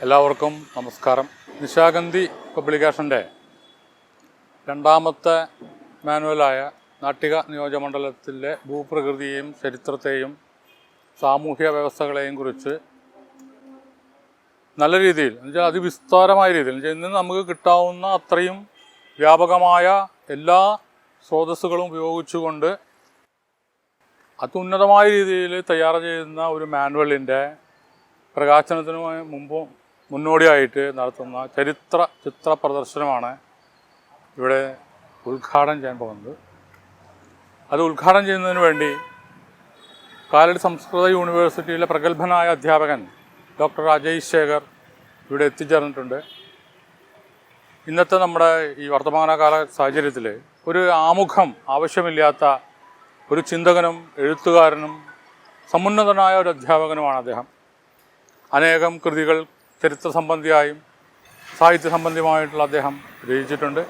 എല്ലാവർക്കും നമസ്കാരം. നിശാഗന്ധി പബ്ലിക്കേഷന്റെ രണ്ടാമത്തെ മാനുവലായ നാട്ടിക നിയോജകമണ്ഡലത്തിലെ ഭൂപ്രകൃതിയെയും ചരിത്രത്തെയും സാമൂഹ്യ വ്യവസ്ഥകളെയും കുറിച്ച് നല്ല രീതിയിൽ എന്നുവെച്ചാൽ അതിവിസ്താരമായ രീതിയിൽ എന്നുവെച്ചാൽ ഇന്ന് നമുക്ക് കിട്ടാവുന്ന അത്രയും വ്യാപകമായ എല്ലാ സ്രോതസ്സുകളും ഉപയോഗിച്ചുകൊണ്ട് അത്യുന്നതമായ രീതിയിൽ തയ്യാർ ചെയ്യുന്ന ഒരു മാനുവലിന്റെ പ്രകാശനത്തിന് മുമ്പ് മുന്നോടിയായിട്ട് നടത്തുന്ന ചരിത്ര ചിത്ര പ്രദർശനമാണ് ഇവിടെ ഉദ്ഘാടനം ചെയ്യാൻ പോകുന്നത്. അത് ഉദ്ഘാടനം ചെയ്യുന്നതിന് വേണ്ടി കാലടി സംസ്കൃത യൂണിവേഴ്സിറ്റിയിലെ പ്രഗത്ഭനായ അധ്യാപകൻ ഡോക്ടർ അജയ് ശേഖർ ഇവിടെ എത്തിച്ചേർന്നിട്ടുണ്ട്. ഇന്നത്തെ നമ്മുടെ ഈ വർത്തമാനകാല സാഹചര്യത്തിൽ ഒരു ആമുഖം ആവശ്യമില്ലാത്ത ഒരു ചിന്തകനും എഴുത്തുകാരനും സമുന്നതനായ ഒരു അധ്യാപകനുമാണ് അദ്ദേഹം. അനേകം കൃതികൾ ചരിത്ര സംബന്ധിയായും സാഹിത്യ സംബന്ധിയുമായിട്ടുള്ള അദ്ദേഹം രചിച്ചിട്ടുണ്ട്.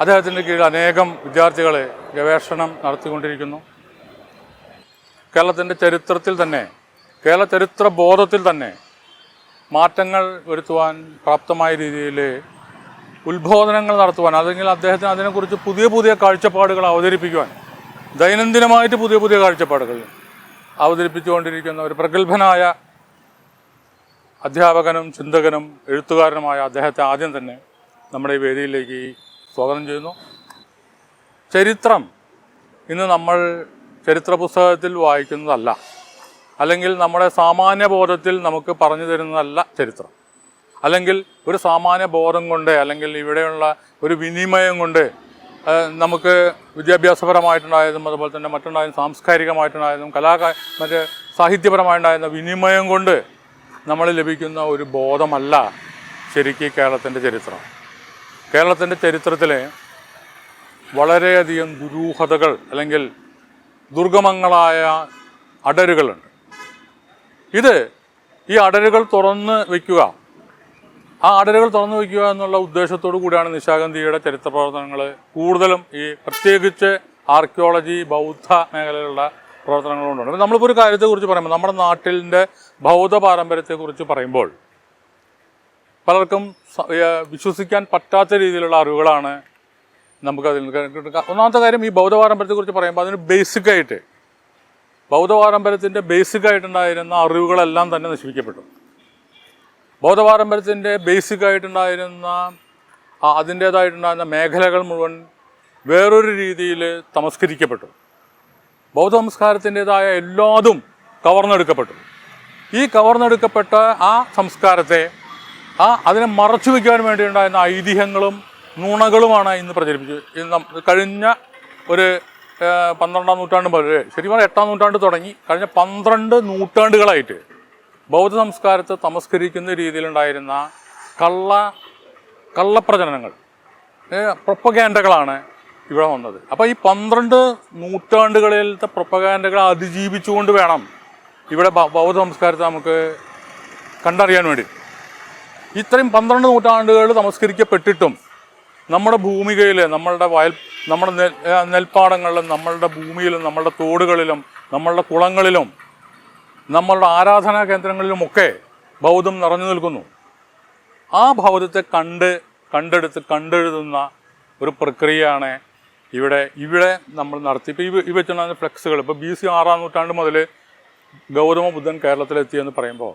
അദ്ദേഹത്തിന്റെ കീഴിൽ അനേകം വിദ്യാർത്ഥികളെ ഗവേഷണം നടത്തിക്കൊണ്ടിരിക്കുന്നു. കേരളത്തിന്റെ ചരിത്രത്തിൽ തന്നെ കേരള ചരിത്ര ബോധത്തിൽ തന്നെ മാറ്റങ്ങൾ വരുത്തുവാൻ പ്രാപ്തമായ രീതിയിൽ ഉത്ബോധനങ്ങൾ നടത്തുവാൻ അല്ലെങ്കിൽ അദ്ദേഹത്തിന് അതിനെക്കുറിച്ച് പുതിയ പുതിയ കാഴ്ചപ്പാടുകൾ അവതരിപ്പിക്കുവാൻ ദൈനംദിനമായിട്ട് പുതിയ പുതിയ കാഴ്ചപ്പാടുകൾ അവതരിപ്പിച്ചുകൊണ്ടിരിക്കുന്ന ഒരു പ്രഗത്ഭനായ അധ്യാപകനും ചിന്തകനും എഴുത്തുകാരനുമായ അദ്ദേഹത്തെ ആദ്യം തന്നെ നമ്മുടെ ഈ വേദിയിലേക്ക് സ്വാഗതം ചെയ്യുന്നു. ചരിത്രം ഇന്ന് നമ്മൾ ചരിത്ര പുസ്തകത്തിൽ വായിക്കുന്നതല്ല. അല്ലെങ്കിൽ നമ്മുടെ സാമാന്യ ബോധത്തിൽ നമുക്ക് പറഞ്ഞു തരുന്നതല്ല ചരിത്രം. അല്ലെങ്കിൽ ഒരു സാമാന്യ ബോധം കൊണ്ട് അല്ലെങ്കിൽ ഇവിടെയുള്ള ഒരു വിനിമയം കൊണ്ട് നമുക്ക് വിദ്യാഭ്യാസപരമായിട്ടുണ്ടായതും അതുപോലെ തന്നെ മറ്റുണ്ടായതും സാംസ്കാരികമായിട്ടുണ്ടായതും കലാ മറ്റ് സാഹിത്യപരമായിട്ടുണ്ടായിരുന്ന വിനിമയം കൊണ്ട് നമ്മൾ ലഭിക്കുന്ന ഒരു ബോധമല്ല ശരിക്കും കേരളത്തിന്റെ ചരിത്രം. കേരളത്തിന്റെ ചരിത്രത്തിലെ വളരെയധികം ദുരൂഹതകൾ അല്ലെങ്കിൽ ദുർഗമങ്ങളായ അടരുകളുണ്ട്. ഇത് ഈ അടരുകൾ തുറന്ന് വയ്ക്കുക ആ അടരുകൾ തുറന്നു വയ്ക്കുക എന്നുള്ള ഉദ്ദേശത്തോടു കൂടിയാണ് നിശാഗന്ധിയുടെ ചരിത്ര പ്രവർത്തനങ്ങൾ കൂടുതലും ഈ പ്രത്യേകിച്ച് ആർക്കിയോളജി ബൗദ്ധ മേഖലയിലുള്ള പ്രവർത്തനങ്ങൾ കൊണ്ടുണ്ട് നമ്മളിപ്പോൾ ഒരു കാര്യത്തെക്കുറിച്ച് പറയുമ്പോൾ നമ്മുടെ നാട്ടിന്റെ ബൗദ്ധ പാരമ്പര്യത്തെക്കുറിച്ച് പറയുമ്പോൾ പലർക്കും വിശ്വസിക്കാൻ പറ്റാത്ത രീതിയിലുള്ള അറിവുകളാണ് നമുക്ക് അതിൽ ഒന്നാമത്തെ കാര്യം ഈ ബൗദ്ധ പാരമ്പര്യത്തെക്കുറിച്ച് പറയുമ്പോൾ അതിന് ബേസിക്കായിട്ട് ബൗദ്ധ പാരമ്പര്യത്തിന്റെ ബേസിക്കായിട്ടുണ്ടായിരുന്ന അറിവുകളെല്ലാം തന്നെ നശിപ്പിക്കപ്പെട്ടു. ബൗദ്ധ പാരമ്പര്യത്തിന്റെ ബേസിക്കായിട്ടുണ്ടായിരുന്ന അതിന്റേതായിട്ടുണ്ടായിരുന്ന മേഖലകൾ മുഴുവൻ വേറൊരു രീതിയിൽ തമസ്കരിക്കപ്പെട്ടു. ബൗദ്ധ സംസ്കാരത്തിന്റെതായ എല്ലാതും കവർന്നെടുക്കപ്പെട്ടു. ഈ കവർന്നെടുക്കപ്പെട്ട ആ സംസ്കാരത്തെ ആ അതിനെ മറച്ചു വയ്ക്കാൻ വേണ്ടി ഉണ്ടായിരുന്ന ഐതിഹ്യങ്ങളും നുണകളുമാണ് ഇന്ന് പ്രചരിപ്പിച്ചത് കഴിഞ്ഞ ഒരു പന്ത്രണ്ടാം നൂറ്റാണ്ട് മുതൽ ശരിക്കും പറഞ്ഞാൽ എട്ടാം നൂറ്റാണ്ട് തുടങ്ങി കഴിഞ്ഞ പന്ത്രണ്ട് നൂറ്റാണ്ടുകളായിട്ട് ബൗദ്ധ സംസ്കാരത്തെ തമസ്കരിക്കുന്ന രീതിയിലുണ്ടായിരുന്ന കള്ള കള്ളപ്രചരണങ്ങൾ പ്രൊപ്പഗാൻഡകളാണ് ഇവിടെ വന്നത്. അപ്പോൾ ഈ പന്ത്രണ്ട് നൂറ്റാണ്ടുകളിലത്തെ പ്രൊപ്പകാൻഡകൾ അതിജീവിച്ചുകൊണ്ട് വേണം ഇവിടെ ബൗദ്ധ സംസ്കാരത്തെ നമുക്ക് കണ്ടറിയാൻ വേണ്ടി. ഇത്രയും പന്ത്രണ്ട് നൂറ്റാണ്ടുകൾ നമസ്കരിക്കപ്പെട്ടിട്ടും നമ്മുടെ ഭൂമികയിൽ നമ്മളുടെ വയൽ നമ്മുടെ നെൽ നെൽപ്പാടങ്ങളിലും നമ്മളുടെ ഭൂമിയിലും നമ്മളുടെ തോടുകളിലും നമ്മളുടെ കുളങ്ങളിലും നമ്മളുടെ ആരാധനാ കേന്ദ്രങ്ങളിലുമൊക്കെ ബൗദ്ധം നിറഞ്ഞു നിൽക്കുന്നു. ആ ബൗദ്ധത്തെ കണ്ട് കണ്ടെടുത്ത് കണ്ടെഴുതുന്ന ഒരു പ്രക്രിയയാണ് ഇവിടെ ഇവിടെ നമ്മൾ നടത്തി. ഇപ്പോൾ ഈ ഈ വെച്ചുണ്ടാകുന്ന ഫ്ലെക്സുകൾ. ഇപ്പോൾ ബി സി ആറാം നൂറ്റാണ്ട് മുതൽ ഗൗതമ ബുദ്ധൻ കേരളത്തിലെത്തിയെന്ന് പറയുമ്പോൾ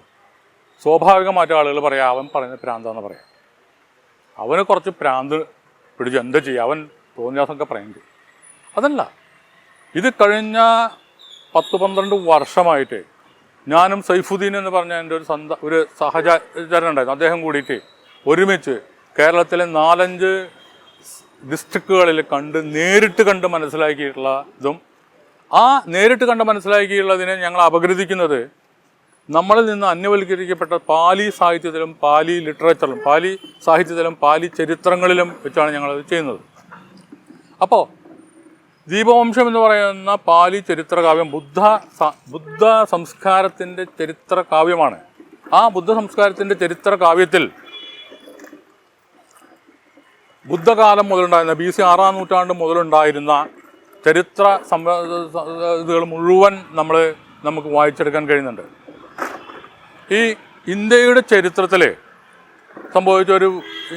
സ്വാഭാവികമായിട്ട് ആളുകൾ പറയാം അവൻ പറയുന്ന പ്രാന്താന്ന് പറയാം. അവന് കുറച്ച് പ്രാന്ത് പിടിച്ച് എന്താ ചെയ്യുക അവൻ തോന്നിയാസമൊക്കെ പറയുന്നത് അതല്ല ഇത് കഴിഞ്ഞ പത്ത് പന്ത്രണ്ട് വർഷമായിട്ട് ഞാനും സൈഫുദ്ദീൻ എന്ന് പറഞ്ഞ എന്റെ ഒരു സന്ത ഒരു സഹചാരൻ ഉണ്ടായിരുന്നു അദ്ദേഹം കൂടിയിട്ട് ഒരുമിച്ച് കേരളത്തിലെ നാലഞ്ച് ഡിസ്ട്രിക്റ്റുകളിൽ കണ്ട് നേരിട്ട് കണ്ട് മനസ്സിലാക്കിയിട്ടുള്ള ഇതും ആ നേരിട്ട് കണ്ട് മനസ്സിലാക്കിയുള്ളതിനെ ഞങ്ങൾ അപഗ്രഥിക്കുന്നത് നമ്മളിൽ നിന്ന് അന്യവൽക്കരിക്കപ്പെട്ട പാലി സാഹിത്യത്തിലും പാലി ലിറ്ററേച്ചറിലും പാലി സാഹിത്യത്തിലും പാലി ചരിത്രങ്ങളിലും വെച്ചാണ് ഞങ്ങളത് ചെയ്യുന്നത്. അപ്പോൾ ദീപവംശം എന്ന് പറയുന്ന പാലി ചരിത്രകാവ്യം ബുദ്ധ ബുദ്ധ സംസ്കാരത്തിന്റെ ചരിത്രകാവ്യമാണ്. ആ ബുദ്ധ സംസ്കാരത്തിന്റെ ചരിത്ര കാവ്യത്തിൽ ബുദ്ധകാലം മുതലുണ്ടായിരുന്ന ബി സി ആറാം നൂറ്റാണ്ട് മുതലുണ്ടായിരുന്ന ചരിത്ര സംവ ഇതുകൾ മുഴുവൻ നമ്മൾ നമുക്ക് വായിച്ചെടുക്കാൻ കഴിയുന്നുണ്ട്. ഈ ഇന്ത്യയുടെ ചരിത്രത്തിൽ സംഭവിച്ച ഒരു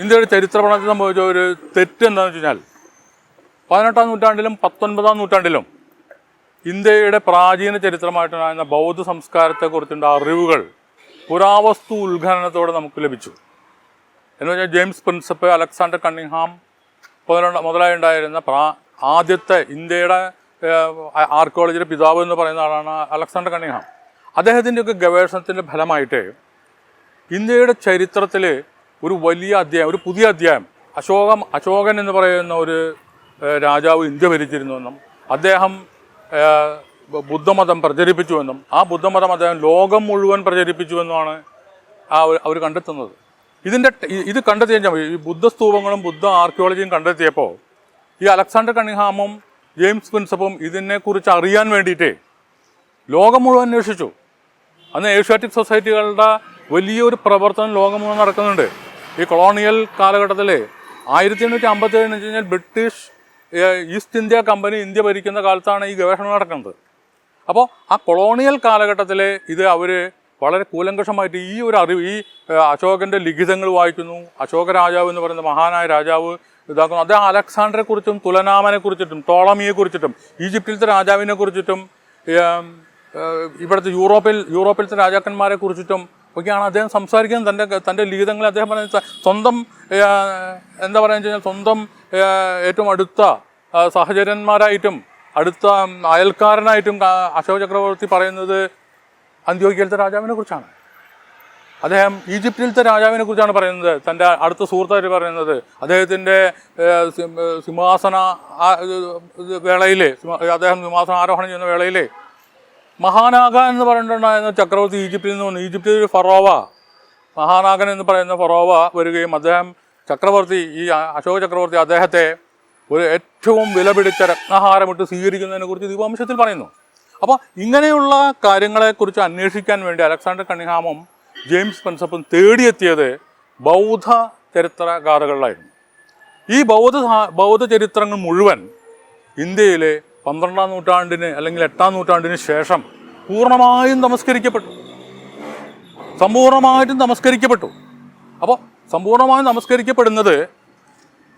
ഇന്ത്യയുടെ ചരിത്ര പഠനത്തിൽ സംഭവിച്ച ഒരു തെറ്റ് എന്താണെന്ന് വെച്ച് കഴിഞ്ഞാൽ പതിനെട്ടാം നൂറ്റാണ്ടിലും പത്തൊൻപതാം നൂറ്റാണ്ടിലും ഇന്ത്യയുടെ പ്രാചീന ചരിത്രമായിട്ടുണ്ടായിരുന്ന ബൗദ്ധ സംസ്കാരത്തെക്കുറിച്ചുള്ള അറിവുകൾ പുരാവസ്തു ഉത്ഖനനത്തോടെ നമുക്ക് ലഭിച്ചു. എന്ന് പറഞ്ഞാൽ ജെയിംസ് പ്രിൻസപ്പ് അലക്സാണ്ടർ കണ്ണിങ്ഹാം മുതലുള്ള മുതലായി ഉണ്ടായിരുന്ന പ്രാ ആദ്യത്തെ ഇന്ത്യയുടെ ആർക്കിയോളജിയുടെ പിതാവ് എന്ന് പറയുന്ന ആളാണ് അലക്സാണ്ടർ കണ്ണിങ്ഹാം അദ്ദേഹത്തിന്റെയൊക്കെ ഗവേഷണത്തിന്റെ ഫലമായിട്ട് ഇന്ത്യയുടെ ചരിത്രത്തിൽ ഒരു വലിയ അധ്യായം ഒരു പുതിയ അധ്യായം അശോകം അശോകൻ എന്ന് പറയുന്ന ഒരു രാജാവ് ഇന്ത്യ ഭരിച്ചിരുന്നുവെന്നും അദ്ദേഹം ബുദ്ധമതം പ്രചരിപ്പിച്ചുവെന്നും ആ ബുദ്ധമതം അദ്ദേഹം ലോകം മുഴുവൻ പ്രചരിപ്പിച്ചുവെന്നുമാണ് അവർ കണ്ടെത്തുന്നത്. ഇതിന്റെ ഇത് കണ്ടെത്തി ഇത് കണ്ടെത്തിയ ഈ ബുദ്ധസ്തൂപങ്ങളും ബുദ്ധ ആർക്കിയോളജിയും കണ്ടെത്തിയപ്പോൾ ഈ അലക്സാണ്ടർ കണിഹാമും ജെയിംസ് പ്രിൻസപ്പും ഇതിനെക്കുറിച്ച് അറിയാൻ വേണ്ടിയിട്ടേ ലോകം മുഴുവൻ അന്വേഷിച്ചു. അന്ന് ഏഷ്യാറ്റിക് സൊസൈറ്റികളുടെ വലിയൊരു പ്രവർത്തനം ലോകം മുഴുവൻ നടക്കുന്നുണ്ട്. ഈ കൊളോണിയൽ കാലഘട്ടത്തിൽ ആയിരത്തി എണ്ണൂറ്റി അമ്പത്തി ഏഴ് വെച്ച് കഴിഞ്ഞാൽ British East India company India ഭരിക്കുന്ന കാലത്താണ് ഈ ഗവേഷണം നടക്കുന്നത്. അപ്പോൾ ആ കൊളോണിയൽ കാലഘട്ടത്തിൽ ഇത് അവർ വളരെ കൂലങ്കഷമായിട്ട് ഈ ഒരു അറിവ് ഈ അശോകന്റെ ലിഖിതങ്ങൾ വായിക്കുന്നു. അശോക രാജാവ് എന്ന് പറയുന്ന മഹാനായ രാജാവ് ഇതാക്കുന്നു. അദ്ദേഹം അലക്സാണ്ടറെ കുറിച്ചും തുലനാമനെ കുറിച്ചിട്ടും ടോളമിയെ കുറിച്ചിട്ടും ഈജിപ്തിലത്തെ രാജാവിനെ കുറിച്ചിട്ടും ഇവിടുത്തെ യൂറോപ്പിൽ യൂറോപ്പിലത്തെ രാജാക്കന്മാരെ കുറിച്ചിട്ടും ഒക്കെയാണ് അദ്ദേഹം സംസാരിക്കുന്നത്. തന്റെ തന്റെ ലിഖിതങ്ങൾ അദ്ദേഹം പറയുന്നത് സ്വന്തം എന്താ പറയുക കഴിഞ്ഞാൽ സ്വന്തം ഏറ്റവും അടുത്ത സഹചരന്മാരായിട്ടും അടുത്ത അയൽക്കാരനായിട്ടും അശോക ചക്രവർത്തി പറയുന്നത് അന്ത്യോഗ്യയിലത്തെ രാജാവിനെ കുറിച്ചാണ്. അദ്ദേഹം ഈജിപ്തിലത്തെ രാജാവിനെ കുറിച്ചാണ് പറയുന്നത്. തന്റെ അടുത്ത സുഹൃത്തായിട്ട് പറയുന്നത്. അദ്ദേഹത്തിന്റെ സിംഹാസന വേളയിൽ അദ്ദേഹം സിംഹാസന ആരോഹണം ചെയ്യുന്ന വേളയിൽ മഹാനാഗ എന്ന് പറഞ്ഞിട്ടുണ്ടായിരുന്ന ചക്രവർത്തി ഈജിപ്തിൽ നിന്ന് വന്നു. ഈജിപ്തിൽ ഒരു ഫറോവ മഹാനാഗൻ എന്ന് പറയുന്ന ഫറോവ വരികയും അദ്ദേഹം ചക്രവർത്തി ഈ അശോക ചക്രവർത്തി അദ്ദേഹത്തെ ഒരു ഏറ്റവും വിലപിടിച്ച രത്നഹാരമിട്ട് സ്വീകരിക്കുന്നതിനെ കുറിച്ച് ദീപവംശത്തിൽ പറയുന്നു. അപ്പോൾ ഇങ്ങനെയുള്ള കാര്യങ്ങളെക്കുറിച്ച് അന്വേഷിക്കാൻ വേണ്ടി അലക്സാണ്ടർ കണിഹാമും ജെയിംസ് പെൻസപ്പും തേടിയെത്തിയത് ബൗദ്ധ ചരിത്ര ഗാഥകളിലായിരുന്നു ഈ ബൗദ്ധ ബൗദ്ധ ചരിത്രങ്ങൾ മുഴുവൻ ഇന്ത്യയിലെ പന്ത്രണ്ടാം നൂറ്റാണ്ടിന് അല്ലെങ്കിൽ എട്ടാം നൂറ്റാണ്ടിന് ശേഷം പൂർണമായും നമസ്കരിക്കപ്പെട്ടു. സമ്പൂർണമായിട്ടും നമസ്കരിക്കപ്പെട്ടു. അപ്പോൾ സമ്പൂർണമായും നമസ്കരിക്കപ്പെടുന്നത്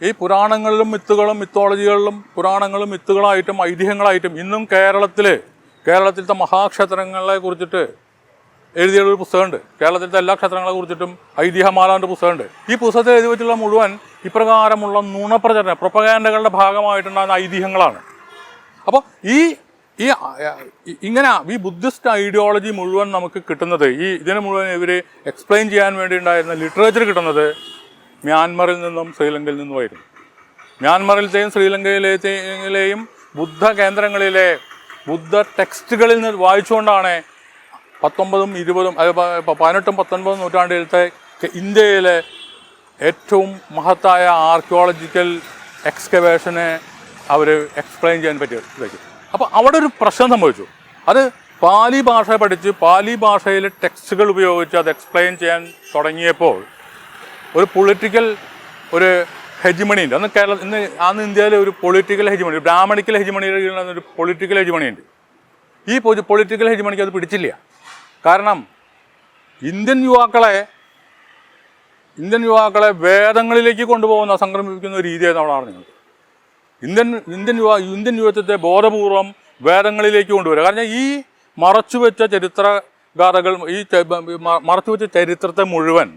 ഈ പുരാണങ്ങളിലും മിത്തുകളും മിത്തോളജികളിലും പുരാണങ്ങളും മിത്തുകളായിട്ടും ഐതിഹ്യങ്ങളായിട്ടും ഇന്നും കേരളത്തിൽ കേരളത്തിലത്തെ മഹാക്ഷേത്രങ്ങളെ കുറിച്ചിട്ട് എഴുതിയ ഒരു പുസ്തകമുണ്ട്. കേരളത്തിലത്തെ എല്ലാ ക്ഷേത്രങ്ങളെ കുറിച്ചിട്ടും ഐതിഹ്യമാലാന്റെ പുസ്തകമുണ്ട്. ഈ പുസ്തകത്തിൽ എഴുതി വെച്ചുള്ള മുഴുവൻ ഇപ്രകാരമുള്ള നുണപ്രചരണ പ്രൊപ്പകാൻഡകളുടെ ഭാഗമായിട്ടുണ്ടാകുന്ന ഐതിഹ്യങ്ങളാണ്. അപ്പോൾ ഈ ഈ ഇങ്ങനെ ഈ ബുദ്ധിസ്റ്റ് ഐഡിയോളജി മുഴുവൻ നമുക്ക് കിട്ടുന്നത് ഈ ഇതിനെ മുഴുവൻ ഇവർ എക്സ്പ്ലെയിൻ ചെയ്യാൻ വേണ്ടി ഉണ്ടായിരുന്ന ലിറ്ററേച്ചർ കിട്ടുന്നത് മ്യാൻമറിൽ നിന്നും ശ്രീലങ്കയിൽ നിന്നുമായിരുന്നു. മ്യാൻമറിലത്തെയും ശ്രീലങ്കയിലെയും ബുദ്ധ കേന്ദ്രങ്ങളിലെ ബുദ്ധ ടെക്സ്റ്റുകളിൽ നിന്ന് വായിച്ചുകൊണ്ടാണ് പത്തൊമ്പതും ഇരുപതും പതിനെട്ടും പത്തൊൻപതും നൂറ്റാണ്ടിലത്തെ ഇന്ത്യയിലെ ഏറ്റവും മഹത്തായ ആർക്കിയോളജിക്കൽ എക്സ്കവേഷനെ അവർ എക്സ്പ്ലെയിൻ ചെയ്യാൻ പറ്റിയ ഇതാക്കി. അപ്പോൾ അവിടെ ഒരു പ്രശ്നം സംഭവിച്ചു. അത് പാലി ഭാഷ പഠിച്ച് പാലി ഭാഷയിലെ ടെക്സ്റ്റുകൾ ഉപയോഗിച്ച് അത് എക്സ്പ്ലെയിൻ ചെയ്യാൻ തുടങ്ങിയപ്പോൾ ഒരു പൊളിറ്റിക്കൽ ഒരു ഹെജിമണി ഉണ്ട് അന്ന് കേരള ഇന്ന് അന്ന് ഇന്ത്യയിലെ ഒരു പൊളിറ്റിക്കൽ ഹെജിമണി ബ്രാഹ്മണിക്കൽ ഹെജിമണിയുടെ ഒരു പൊളിറ്റിക്കൽ ഹെജിമണി ഉണ്ട് ഈ പൊളിറ്റിക്കൽ ഹെജിമണിക്ക് അത് പിടിച്ചില്ല. കാരണം ഇന്ത്യൻ യുവാക്കളെ ഇന്ത്യൻ യുവാക്കളെ വേദങ്ങളിലേക്ക് കൊണ്ടുപോകുന്ന സംക്രമിപ്പിക്കുന്ന ഒരു രീതിയായി നമ്മൾ അറിഞ്ഞത് ഇന്ത്യൻ ഇന്ത്യൻ യുവ ഇന്ത്യൻ യുവത്വത്തെ ബോധപൂർവം വേദങ്ങളിലേക്ക് കൊണ്ടുവരിക. കാരണം ഈ മറച്ചുവെച്ച ചരിത്ര ഗാഥകൾ ഈ മറച്ചുവെച്ച ചരിത്രത്തെ മുഴുവൻ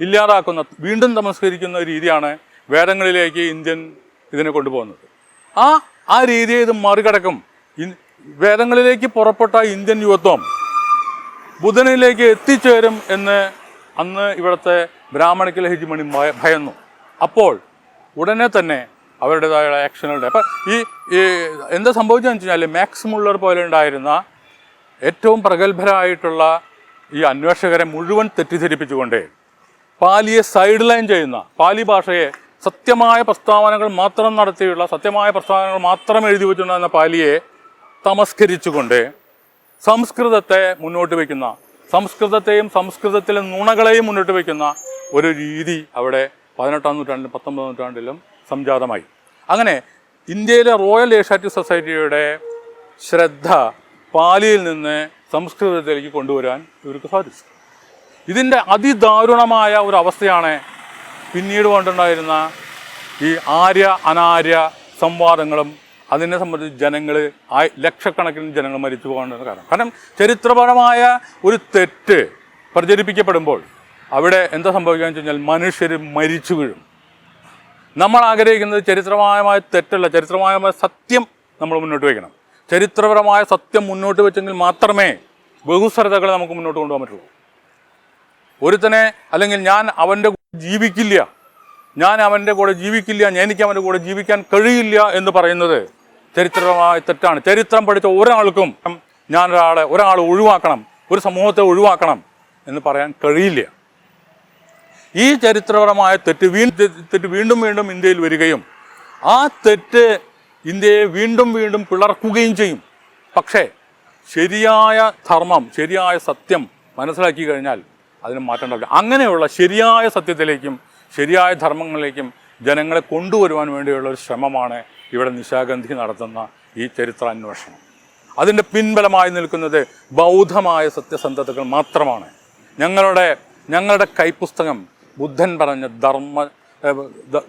ഇല്ലാതാക്കുന്ന വീണ്ടും തമസ്കരിക്കുന്ന രീതിയാണ് വേദങ്ങളിലേക്ക് ഇന്ത്യൻ ഇതിനെ കൊണ്ടുപോകുന്നത്. ആ ആ രീതിയെ ഇത് മറികടക്കും. വേദങ്ങളിലേക്ക് പുറപ്പെട്ട ഇന്ത്യൻ യുവത്വം ബുധനിലേക്ക് എത്തിച്ചേരും എന്ന് അന്ന് ഇവിടുത്തെ ബ്രാഹ്മണിക്കൽ ഹെജിമണി ഭയന്നു. അപ്പോൾ ഉടനെ തന്നെ അവരുടേതായ ആക്ഷനുകളുടെ അപ്പം ഈ എന്താ സംഭവിച്ചതെന്ന് വെച്ച് കഴിഞ്ഞാൽ മാക്സ് മുള്ളർ പോലെ ഉണ്ടായിരുന്ന ഏറ്റവും പ്രഗത്ഭരായിട്ടുള്ള ഈ അന്വേഷകരെ മുഴുവൻ തെറ്റിദ്ധരിപ്പിച്ചുകൊണ്ട് പാലിയെ സൈഡ് ലൈൻ ചെയ്യുന്ന പാലി ഭാഷയെ സത്യമായ പ്രസ്താവനകൾ മാത്രം നടത്തിയുള്ള സത്യമായ പ്രസ്താവനകൾ മാത്രം എഴുതി വെച്ചിട്ടുണ്ടെന്ന പാലിയെ തമസ്കരിച്ചുകൊണ്ട് സംസ്കൃതത്തെ മുന്നോട്ട് വയ്ക്കുന്ന സംസ്കൃതത്തെയും സംസ്കൃതത്തിലെ നുണകളെയും മുന്നോട്ട് വയ്ക്കുന്ന ഒരു രീതി അവിടെ പതിനെട്ടാം നൂറ്റാണ്ടിലും പത്തൊമ്പതാം നൂറ്റാണ്ടിലും സംജാതമായി. അങ്ങനെ ഇന്ത്യയിലെ റോയൽ ഏഷ്യാറ്റിക് സൊസൈറ്റിയുടെ ശ്രദ്ധ പാലിയിൽ നിന്ന് സംസ്കൃതത്തിലേക്ക് കൊണ്ടുവരാൻ ഇവർക്ക് സാധിച്ചു. ഇതിന്റെ അതിദാരുണമായ ഒരു അവസ്ഥയാണ് പിന്നീട് കൊണ്ടുണ്ടായിരുന്ന ഈ ആര്യ അനാര്യ സംവാദങ്ങളും അതിനെ സംബന്ധിച്ച് ജനങ്ങൾ ലക്ഷക്കണക്കിന് ജനങ്ങൾ മരിച്ചു പോകേണ്ടത് കാരണം. കാരണം ചരിത്രപരമായ ഒരു തെറ്റ് പ്രചരിപ്പിക്കപ്പെടുമ്പോൾ അവിടെ എന്താ സംഭവിക്കുക എന്ന് വെച്ച് കഴിഞ്ഞാൽ മനുഷ്യർ മരിച്ചു വീഴും. നമ്മൾ ആഗ്രഹിക്കുന്നത് ചരിത്രമായ തെറ്റല്ല ചരിത്രമായ സത്യം നമ്മൾ മുന്നോട്ട് വയ്ക്കണം. ചരിത്രപരമായ സത്യം മുന്നോട്ട് വെച്ചെങ്കിൽ മാത്രമേ ബഹുസ്വരതകളെ നമുക്ക് മുന്നോട്ട് കൊണ്ടുപോകാൻ പറ്റുള്ളൂ. ഒരുത്തനെ അല്ലെങ്കിൽ ഞാൻ അവന്റെ ജീവിക്കില്ല. ഞാൻ അവന്റെ കൂടെ ജീവിക്കില്ല എനിക്ക് അവന്റെ കൂടെ ജീവിക്കാൻ കഴിയില്ല എന്ന് പറയുന്നത് ചരിത്രമായ തെറ്റാണ്. ചരിത്രം പഠിച്ച ഒരാൾക്കും ഞാൻ ഒരാളെ ഒരാളെ ഒഴിവാക്കണം ഒരു സമൂഹത്തെ ഒഴിവാക്കണം എന്ന് പറയാൻ കഴിയില്ല. ഈ ചരിത്രപരമായ തെറ്റ് വീണ്ടും തെറ്റ് വീണ്ടും വീണ്ടും ഇന്ത്യയിൽ വരികയും ആ തെറ്റ് ഇന്ത്യയെ വീണ്ടും വീണ്ടും പിളർക്കുകയും ചെയ്യും. പക്ഷേ ശരിയായ ധർമ്മം ശരിയായ സത്യം മനസ്സിലാക്കി കഴിഞ്ഞാൽ അതിന് മാറ്റം ഉണ്ടാവില്ല. അങ്ങനെയുള്ള ശരിയായ സത്യത്തിലേക്കും ശരിയായ ധർമ്മങ്ങളിലേക്കും ജനങ്ങളെ കൊണ്ടുവരുവാൻ വേണ്ടിയുള്ള ഒരു ശ്രമമാണ് ഇവിടെ നിശാഗന്ധി നടത്തുന്ന ഈ ചരിത്രാന്വേഷണം. അതിന്റെ പിൻബലമായി നിൽക്കുന്നത് ബൗദ്ധമായ സത്യസന്ധതകൾ മാത്രമാണ്. ഞങ്ങളുടെ ഞങ്ങളുടെ കൈപ്പുസ്തകം ബുദ്ധൻ പറഞ്ഞ ധർമ്മ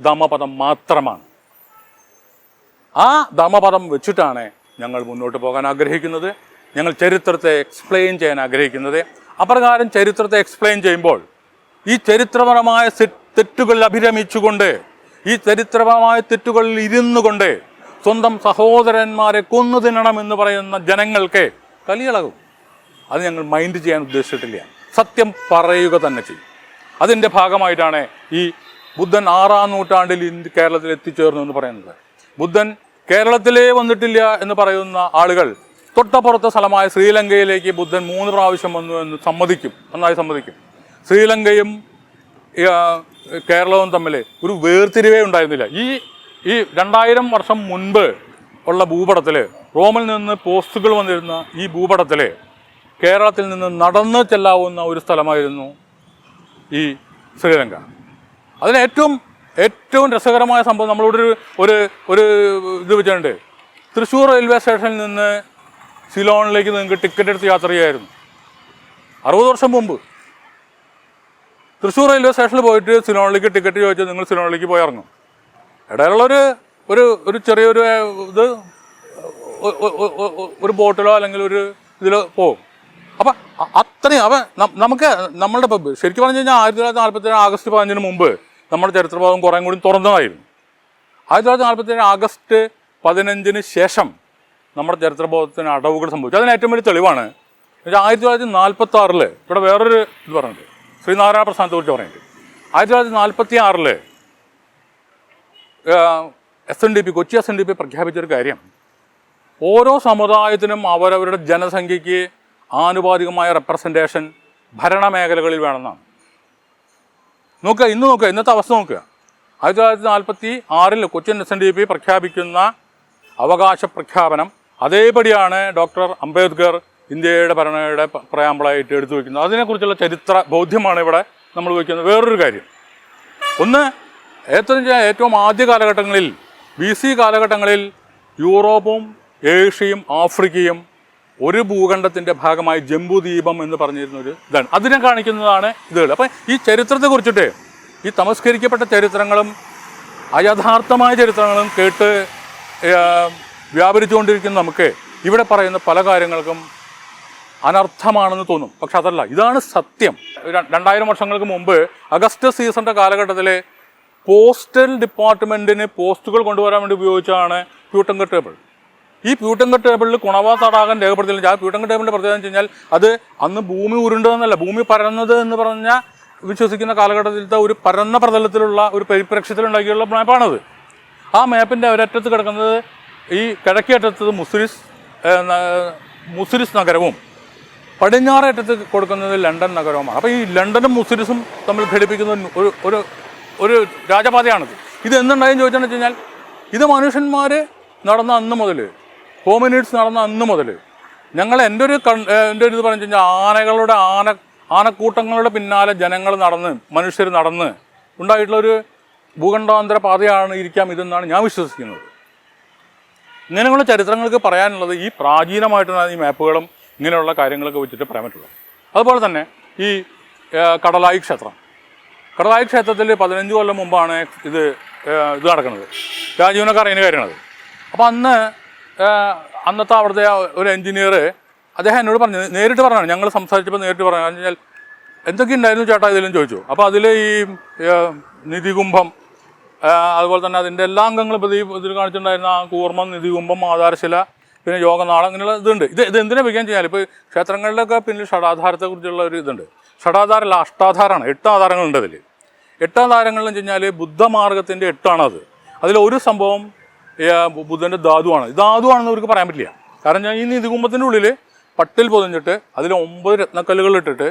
ധമപദം മാത്രമാണ്. ആ ധമപദം വെച്ചിട്ടാണ് ഞങ്ങൾ മുന്നോട്ട് പോകാൻ ആഗ്രഹിക്കുന്നത്. ഞങ്ങൾ ചരിത്രത്തെ എക്സ്പ്ലെയിൻ ചെയ്യാൻ ആഗ്രഹിക്കുന്നത്. അപ്രകാരം ചരിത്രത്തെ എക്സ്പ്ലെയിൻ ചെയ്യുമ്പോൾ ഈ ചരിത്രപരമായ തെറ്റുകൾ അഭിരമിച്ചുകൊണ്ട് ഈ ചരിത്രപരമായ തെറ്റുകളിൽ ഇരുന്നു കൊണ്ട് സ്വന്തം സഹോദരന്മാരെ കൊന്നു തിന്നണം എന്ന് പറയുന്ന ജനങ്ങൾക്ക് കലിയിളകും. അത് ഞങ്ങൾ മൈൻഡ് ചെയ്യാൻ ഉദ്ദേശിച്ചിട്ടില്ല. സത്യം പറയുക തന്നെ ചെയ്യും. അതിന്റെ ഭാഗമായിട്ടാണ് ഈ ബുദ്ധൻ ആറാം നൂറ്റാണ്ടിൽ ഇന്ത്യ കേരളത്തിൽ എത്തിച്ചേർന്നു എന്ന് പറയുന്നത്. ബുദ്ധൻ കേരളത്തിലേ വന്നിട്ടില്ല എന്ന് പറയുന്ന ആളുകൾ തൊട്ടപ്പുറത്തെ സ്ഥലമായ ശ്രീലങ്കയിലേക്ക് ബുദ്ധൻ മൂന്ന് പ്രാവശ്യം വന്നു എന്ന് സമ്മതിക്കും. നന്നായി സമ്മതിക്കും. ശ്രീലങ്കയും കേരളവും തമ്മിൽ ഒരു വേർതിരിവേ ഉണ്ടായിരുന്നില്ല. ഈ ഈ രണ്ടായിരം വർഷം മുൻപ് ഉള്ള ഭൂപടത്തിൽ റോമിൽ നിന്ന് പോസ്റ്റുകൾ വന്നിരുന്ന ഈ ഭൂപടത്തിൽ കേരളത്തിൽ നിന്ന് നടന്ന് ചെല്ലാവുന്ന ഒരു സ്ഥലമായിരുന്നു ഈ ശ്രീലങ്ക. അതിന് ഏറ്റവും ഏറ്റവും രസകരമായ സംഭവം നമ്മളിവിടെ ഒരു ഒരു ഒരു ഇത് വെച്ചിട്ടുണ്ട്. തൃശ്ശൂർ റെയിൽവേ സ്റ്റേഷനിൽ നിന്ന് സിലോണിലേക്ക് നിങ്ങൾക്ക് ടിക്കറ്റ് എടുത്ത് യാത്ര ചെയ്യായിരുന്നു. അറുപത് വർഷം മുമ്പ്. തൃശ്ശൂർ റെയിൽവേ സ്റ്റേഷനിൽ പോയിട്ട് സിലോണിലേക്ക് ടിക്കറ്റ് ചോദിച്ചാൽ നിങ്ങൾ സിലോണിലേക്ക് പോയി ഇറങ്ങും. ഇടയിലുള്ളൊരു ഒരു ഒരു ചെറിയൊരു ഇത് ഒരു ബോട്ടിലോ അല്ലെങ്കിൽ ഒരു ഇതിലോ പോകും അപ്പം അത്രയും അവൻ നമുക്ക് നമ്മളുടെ ഇപ്പം ശരിക്കും പറഞ്ഞു കഴിഞ്ഞാൽ ആയിരത്തി തൊള്ളായിരത്തി നാൽപ്പത്തി ഏഴ് ആഗസ്റ്റ് പതിനഞ്ചിന് മുമ്പ് നമ്മുടെ ചരിത്രഭാഗം കുറേ കൂടി തുറന്നതായിരുന്നു. ആയിരത്തി തൊള്ളായിരത്തി നാൽപ്പത്തി ഏഴ് ആഗസ്റ്റ് പതിനഞ്ചിന് ശേഷം നമ്മുടെ ചരിത്രബോധത്തിന് അടവുകൾ സംഭവിച്ചു. അതിന് ഏറ്റവും വലിയ തെളിവാണ് ആയിരത്തി തൊള്ളായിരത്തി നാൽപ്പത്തി ആറിൽ ഇവിടെ വേറൊരു ഇത് പറഞ്ഞിട്ട് ശ്രീനാരായണ പ്രസ്ഥാനത്തെ കുറിച്ച് പറഞ്ഞിട്ട് ആയിരത്തി തൊള്ളായിരത്തി നാൽപ്പത്തി ആറിൽ S N D P Kochi S N D P പ്രഖ്യാപിച്ചൊരു കാര്യം. ഓരോ സമുദായത്തിനും അവരവരുടെ ജനസംഖ്യയ്ക്ക് ആനുപാതികമായ റെപ്രസെന്റേഷൻ ഭരണമേഖലകളിൽ വേണമെന്നാണ്. നോക്കുക ഇന്ന് നോക്കുക ഇന്നത്തെ അവസ്ഥ നോക്കുക. ആയിരത്തി തൊള്ളായിരത്തി നാൽപ്പത്തി ആറിൽ Cochin S N D P പ്രഖ്യാപിക്കുന്ന അവകാശ പ്രഖ്യാപനം അതേപടിയാണ് ഡോക്ടർ അംബേദ്കർ ഇന്ത്യയുടെ ഭരണയുടെ പ്രയാമ്പളായിട്ട് എടുത്തു വയ്ക്കുന്നത് അതിനെക്കുറിച്ചുള്ള ചരിത്ര ബോധ്യമാണ് ഇവിടെ നമ്മൾ വയ്ക്കുന്നത്. വേറൊരു കാര്യം. ഒന്ന് ഏറ്റവും ഏറ്റവും ആദ്യ കാലഘട്ടങ്ങളിൽ ബി സി കാലഘട്ടങ്ങളിൽ യൂറോപ്പും ഏഷ്യയും ആഫ്രിക്കയും ഒരു ഭൂഖണ്ഡത്തിന്റെ ഭാഗമായി ജംബുദ്വീപം എന്ന് പറഞ്ഞിരുന്ന ഒരു ഇതാണ്. അതിനെ കാണിക്കുന്നതാണ് ഇതുകൾ. അപ്പം ഈ ചരിത്രത്തെ കുറിച്ചിട്ട് ഈ തമസ്കരിക്കപ്പെട്ട ചരിത്രങ്ങളും അയഥാർത്ഥമായ ചരിത്രങ്ങളും കേട്ട് വ്യാപരിച്ചുകൊണ്ടിരിക്കുന്ന നമുക്ക് ഇവിടെ പറയുന്ന പല കാര്യങ്ങൾക്കും അനർത്ഥമാണെന്ന് തോന്നും. പക്ഷെ അതല്ല ഇതാണ് സത്യം. രണ്ടായിരം വർഷങ്ങൾക്ക് മുമ്പ് അഗസ്റ്റ് സീസണിന്റെ കാലഘട്ടത്തിൽ പോസ്റ്റൽ ഡിപ്പാർട്ട്മെന്റിന് പോസ്റ്റുകൾ കൊണ്ടുവരാൻ വേണ്ടി ഉപയോഗിച്ചാണ് പ്യൂട്ടങ്കർ ടേബിൾ. ഈ പ്യൂട്ടങ്കർ ടേബിളിൽ കുണവാ തടാകം രേഖപ്പെടുത്തിയില്ല ആ പ്യൂട്ടങ്കർ ടേബിളിന്റെ പ്രത്യേകത എന്ന് കഴിഞ്ഞാൽ അത് അന്ന് ഭൂമി ഉരുണ്ടതെന്നല്ല ഭൂമി പരന്നത് എന്ന് പറഞ്ഞ വിശ്വസിക്കുന്ന കാലഘട്ടത്തിലത്തെ ഒരു പരന്ന പ്രതലത്തിലുള്ള ഒരു പരിപ്രക്ഷ്യത്തിലുണ്ടാക്കിയുള്ള മാപ്പാണത്. ആ മാപ്പിന്റെ ഒരറ്റത്ത് കിടക്കുന്നത് ഈ കിഴക്കേറ്റത്ത് മുസ്ലിസ് മുസിരിസ് നഗരവും പടിഞ്ഞാറേറ്റത്ത് കൊടുക്കുന്നത് ലണ്ടൻ നഗരവുമാണ്. അപ്പോൾ ഈ ലണ്ടനും മുസ്ലിസും തമ്മിൽ ഘടിപ്പിക്കുന്ന ഒരു ഒരു ഒരു രാജപാതയാണിത്. ഇത് എന്തുണ്ടായെന്ന് ചോദിച്ചാൽ വെച്ച് കഴിഞ്ഞാൽ ഇത് മനുഷ്യന്മാർ നടന്ന അന്ന് മുതൽ ഹോമിനിഡ്സ് നടന്ന അന്ന് മുതൽ ഞങ്ങൾ എന്റെ ഒരു കൺ എന്റെ ഒരു ഇത് പറഞ്ഞു കഴിഞ്ഞാൽ ആനകളുടെ ആന ആനക്കൂട്ടങ്ങളുടെ പിന്നാലെ ജനങ്ങൾ നടന്ന് മനുഷ്യർ നടന്ന് ഉണ്ടായിട്ടുള്ളൊരു ഭൂഖണ്ഡാന്തര പാതയാണ് ഇരിക്കാം ഇതെന്നാണ് ഞാൻ വിശ്വസിക്കുന്നത്. ഇങ്ങനെയുള്ള ചരിത്രങ്ങൾക്ക് പറയാനുള്ളത് ഈ പ്രാചീനമായിട്ടുള്ള ഈ മാപ്പുകളും ഇങ്ങനെയുള്ള കാര്യങ്ങളൊക്കെ വെച്ചിട്ട് പറയാൻ പറ്റുള്ളൂ. അതുപോലെ തന്നെ ഈ കടലായി ക്ഷേത്രം. കടലായി ക്ഷേത്രത്തിൽ പതിനഞ്ച് കൊല്ലം മുമ്പാണ് ഇത് ഇത് നടക്കുന്നത്. രാജീവനൊക്കെ അറിയുന്ന കാര്യമാണത് അപ്പോൾ അന്ന് അന്നത്തെ അവിടുത്തെ ഒരു എഞ്ചിനീയർ അദ്ദേഹം എന്നോട് പറഞ്ഞു നേരിട്ട് പറഞ്ഞു ഞങ്ങൾ സംസാരിച്ചപ്പോൾ നേരിട്ട് പറഞ്ഞു കഴിഞ്ഞാൽ എന്തൊക്കെ ഉണ്ടായിരുന്നു ചേട്ടാ? ഇതിലും ചോദിച്ചു. അപ്പോൾ അതിൽ ഈ നിധികുംഭം അതുപോലെ തന്നെ അതിന്റെ എല്ലാ അംഗങ്ങളും ഇപ്പോൾ ഈ ഇതിൽ കാണിച്ചിട്ടുണ്ടായിരുന്ന ആ കൂർമ്മം നിധികുംഭം ആധാരശില പിന്നെ യോഗനാളം അങ്ങനെയുള്ള ഇതുണ്ട്. ഇത് ഇത് എന്തിനാ വെക്കാൻ ചെയ്യാൻ ഇപ്പോൾ ക്ഷേത്രങ്ങളിലൊക്കെ പിന്നിൽ ഷടാധാരത്തെക്കുറിച്ചുള്ള ഒരു ഇതുണ്ട്. ഷടാധാരമല്ല അഷ്ടാധാരമാണ് എട്ട് ആധാരങ്ങളുണ്ട് അതിൽ എട്ട് ആധാരങ്ങൾ എന്ന് വെച്ച് കഴിഞ്ഞാൽ ബുദ്ധമാർഗത്തിന്റെ എട്ടാണത്. അതിൽ ഒരു സംഭവം ബുദ്ധന്റെ ധാതുവാണ്. ധാതുവാണെന്ന് അവർക്ക് പറയാൻ പറ്റില്ല. കാരണം ഞാൻ ഈ നിധികുംഭത്തിന്റെ ഉള്ളിൽ പട്ടിൽ പൊതിഞ്ഞിട്ട് അതിൽ ഒമ്പത് രത്നക്കല്ലുകൾ ഇട്ടിട്ട്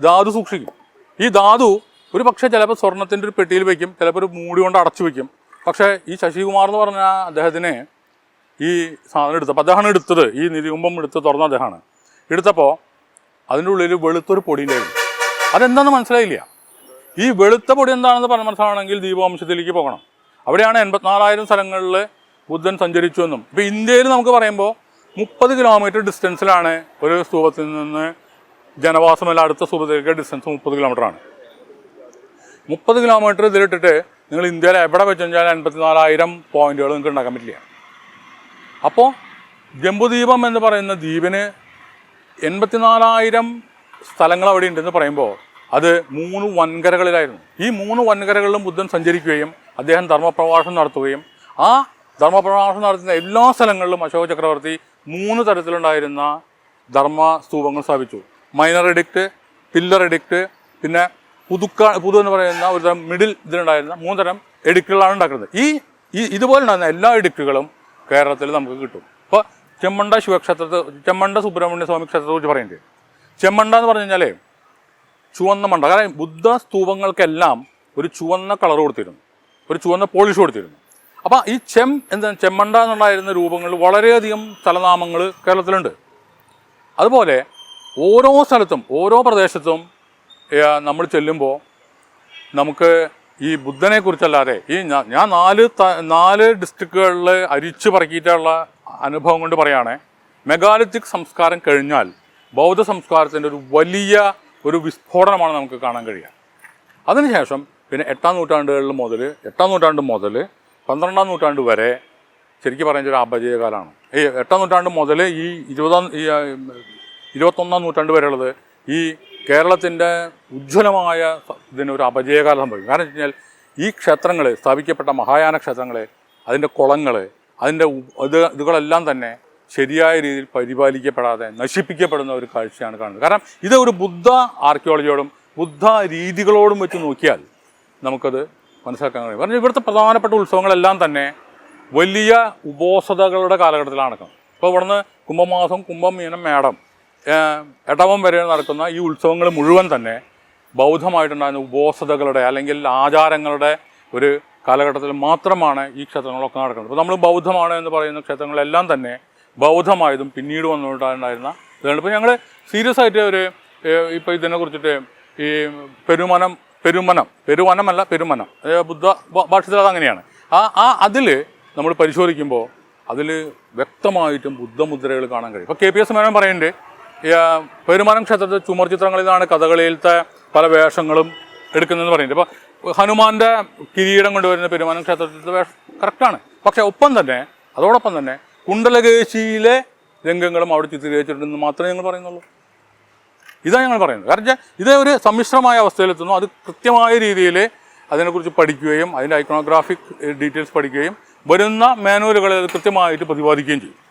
ധാതു സൂക്ഷിക്കും. ഈ ധാതു ഒരു പക്ഷേ ചിലപ്പോൾ സ്വർണത്തിന്റെ ഒരു പെട്ടിയിൽ വെക്കും ചിലപ്പോൾ ഒരു മൂടി കൊണ്ട് അടച്ചു വെക്കും. പക്ഷേ ഈ ശശികുമാർ എന്ന് പറഞ്ഞ അദ്ദേഹത്തിന് ഈ സാധനം എടുത്തപ്പോൾ അദ്ദേഹമാണ് എടുത്തത്. ഈ നിരൂപം എടുത്ത് തുറന്ന അദ്ദേഹമാണ്. എടുത്തപ്പോൾ അതിന്റെ ഉള്ളിൽ വെളുത്തൊരു പൊടി ഉണ്ടായിരുന്നു അതെന്താണെന്ന് മനസ്സിലായില്ല. ഈ വെളുത്ത പൊടി എന്താണെന്ന് പറഞ്ഞ മനസ്സിലാണെങ്കിൽ ദീപവംശത്തിലേക്ക് പോകണം. അവിടെയാണ് എൺപത്തിനാലായിരം സ്ഥലങ്ങളിൽ ബുദ്ധൻ സഞ്ചരിച്ചു എന്നും. ഇപ്പോൾ ഇന്ത്യയിൽ നമുക്ക് പറയുമ്പോൾ മുപ്പത് കിലോമീറ്റർ ഡിസ്റ്റൻസിലാണ് ഒരു സ്തൂപത്തിൽ നിന്ന് ജനവാസമല്ല അടുത്ത സ്തൂപത്തിലേക്ക് ഡിസ്റ്റൻസ് മുപ്പത് കിലോമീറ്ററാണ് മുപ്പത് കിലോമീറ്റർ ഇതിലിട്ടിട്ട് നിങ്ങൾ ഇന്ത്യയിൽ എവിടെ വെച്ച് കഴിഞ്ഞാൽ എൺപത്തിനാലായിരം പോയിന്റുകൾ നിങ്ങൾക്ക് ഉണ്ടാക്കാൻ പറ്റില്ല. അപ്പോൾ ജംബുദ്വീപം എന്ന് പറയുന്ന ദ്വീപിന് എൺപത്തിനാലായിരം സ്ഥലങ്ങൾ അവിടെ ഉണ്ടെന്ന് പറയുമ്പോൾ അത് മൂന്ന് വൻകരകളിലായിരുന്നു. ഈ മൂന്ന് വൻകരകളിലും ബുദ്ധൻ സഞ്ചരിക്കുകയും അദ്ദേഹം ധർമ്മപ്രഭാഷണം നടത്തുകയും ആ ധർമ്മപ്രഭാഷണം നടത്തുന്ന എല്ലാ സ്ഥലങ്ങളിലും അശോക ചക്രവർത്തി മൂന്ന് തരത്തിലുണ്ടായിരുന്ന ധർമ്മ സ്തൂപങ്ങൾ സ്ഥാപിച്ചു. മൈനർ എഡിക്റ്റ് പില്ലർ എഡിക്റ്റ് പിന്നെ പുതുക്ക പുതു എന്ന് പറയുന്ന ഒരു തരം മിഡിൽ ഇതിലുണ്ടായിരുന്ന മൂന്നരം ഇടുക്കുകളാണ് ഉണ്ടാക്കുന്നത്. ഈ ഈ ഇതുപോലെ എല്ലാ ഇടുക്കുകളും കേരളത്തിൽ നമുക്ക് കിട്ടും. ഇപ്പോൾ ചെമ്മണ്ട ശിവക്ഷേത്രത്തെ ചെമ്മണ്ട സുബ്രഹ്മണ്യ സ്വാമി ക്ഷേത്രത്തെ കുറിച്ച് പറയേണ്ടത് ചെമ്മണ്ട എന്ന് പറഞ്ഞു കഴിഞ്ഞാൽ ചുവന്ന മണ്ട കാരണം ബുദ്ധ സ്തൂപങ്ങൾക്കെല്ലാം ഒരു ചുവന്ന കളർ കൊടുത്തിരുന്നു. ഒരു ചുവന്ന പോളിഷ് കൊടുത്തിരുന്നു. അപ്പോൾ ഈ ചെം എന്താ ചെമ്മണ്ട എന്നുണ്ടായിരുന്ന രൂപങ്ങൾ വളരെയധികം സ്ഥലനാമങ്ങൾ കേരളത്തിലുണ്ട്. അതുപോലെ ഓരോ സ്ഥലത്തും ഓരോ പ്രദേശത്തും നമ്മൾ ചെല്ലുമ്പോൾ നമുക്ക് ഈ ബുദ്ധനെ കുറിച്ചല്ലാതെ ഈ ഞാൻ നാല് നാല് ഡിസ്ട്രിക്റ്റുകളിൽ അരിച്ചു പറക്കിയിട്ടുള്ള അനുഭവം കൊണ്ട് പറയുകയാണെ മെഗാലിത്തിക് സംസ്കാരം കഴിഞ്ഞാൽ ബൗദ്ധ സംസ്കാരത്തിന്റെ ഒരു വലിയ ഒരു വിസ്ഫോടനമാണ് നമുക്ക് കാണാൻ കഴിയുക. അതിനുശേഷം പിന്നെ എട്ടാം നൂറ്റാണ്ടുകളിൽ മുതൽ എട്ടാം നൂറ്റാണ്ട് മുതൽ പന്ത്രണ്ടാം നൂറ്റാണ്ട് വരെ ശരിക്കും പറയുന്ന ഒരു അപജയകാലമാണ്. ഈ എട്ടാം നൂറ്റാണ്ട് മുതൽ ഈ ഇരുപതാം ഇരുപത്തൊന്നാം നൂറ്റാണ്ട് വരെയുള്ളത് ഈ കേരളത്തിന്റെ ഉജ്ജ്വലമായ ഇതിനൊരു അപജയകാലം സംഭവിക്കും. കാരണം വെച്ച് കഴിഞ്ഞാൽ ഈ ക്ഷേത്രങ്ങൾ സ്ഥാപിക്കപ്പെട്ട മഹായാന ക്ഷേത്രങ്ങൾ അതിന്റെ കുളങ്ങൾ അതിന്റെ ഇത് ഇതുകളെല്ലാം തന്നെ ശരിയായ രീതിയിൽ പരിപാലിക്കപ്പെടാതെ നശിപ്പിക്കപ്പെടുന്ന ഒരു കാഴ്ചയാണ് കാണുന്നത്. കാരണം ഇത് ഒരു ബുദ്ധ ആർക്കിയോളജിയോടും ബുദ്ധ രീതികളോടും വെച്ച് നോക്കിയാൽ നമുക്കത് മനസ്സിലാക്കാൻ കഴിയും. കാരണം ഇവിടുത്തെ പ്രധാനപ്പെട്ട ഉത്സവങ്ങളെല്ലാം തന്നെ വലിയ ഉപോസതകളുടെ കാലഘട്ടത്തിലാണ് നടക്കുന്നത്. ഇപ്പോൾ ഇവിടുന്ന് കുംഭമാസം കുംഭം മീനം മേടം എടവം വരെ നടക്കുന്ന ഈ ഉത്സവങ്ങൾ മുഴുവൻ തന്നെ ബൗദ്ധമായിട്ടുണ്ടായിരുന്ന ഉപോസതകളുടെ അല്ലെങ്കിൽ ആചാരങ്ങളുടെ ഒരു കാലഘട്ടത്തിൽ മാത്രമാണ് ഈ ക്ഷേത്രങ്ങളൊക്കെ നടക്കുന്നത്. അപ്പോൾ നമ്മൾ ബൗദ്ധമാണ് എന്ന് പറയുന്ന ക്ഷേത്രങ്ങളെല്ലാം തന്നെ ബൗദ്ധമായതും പിന്നീട് വന്നുകൊണ്ടായിരുന്ന ഇതാണ് ഇപ്പോൾ ഞങ്ങൾ സീരിയസ് ആയിട്ട് ഒരു ഇപ്പോൾ ഇതിനെ കുറിച്ചിട്ട് ഈ പെരുമനം പെരുമനം പെരുവനമല്ല പെരുമനം. ബുദ്ധ ഭാഷത്തിൽ അതങ്ങനെയാണ് ആ ആ അതിൽ നമ്മൾ പരിശോധിക്കുമ്പോൾ അതിൽ വ്യക്തമായിട്ടും ബുദ്ധമുദ്രകൾ കാണാൻ കഴിയും. ഇപ്പോൾ കെ പി എസ് മേനോൻ പറയുന്നുണ്ട് പെരുമാനം ക്ഷേത്രത്തിൽ ചുമർ ചിത്രങ്ങളിൽ നിന്നാണ് കഥകളിയിലത്തെ പല വേഷങ്ങളും എടുക്കുന്നതെന്ന് പറയുന്നത്. അപ്പോൾ ഹനുമാന്റെ കിരീടം കൊണ്ടുവരുന്ന പെരുമാനം ക്ഷേത്രത്തിലത്തെ വേഷം കറക്റ്റാണ്. പക്ഷെ ഒപ്പം തന്നെ അതോടൊപ്പം തന്നെ കുണ്ടലകേശിയിലെ രംഗങ്ങളും അവിടെ ചിത്രീകരിച്ചിട്ടുണ്ടെന്ന് മാത്രമേ ഞങ്ങൾ പറയുന്നുള്ളൂ. ഇതാണ് ഞങ്ങൾ പറയുന്നത്. കാരണം ഇതേ ഒരു സമ്മിശ്രമായ അവസ്ഥയിലെത്തുന്നു അത് കൃത്യമായ രീതിയിൽ അതിനെക്കുറിച്ച് പഠിക്കുകയും അതിന്റെ ഐക്കണോഗ്രാഫിക് ഡീറ്റെയിൽസ് പഠിക്കുകയും വരുന്ന മാനുവലുകളിൽ അത് കൃത്യമായിട്ട് പ്രതിപാദിക്കുകയും ചെയ്യും.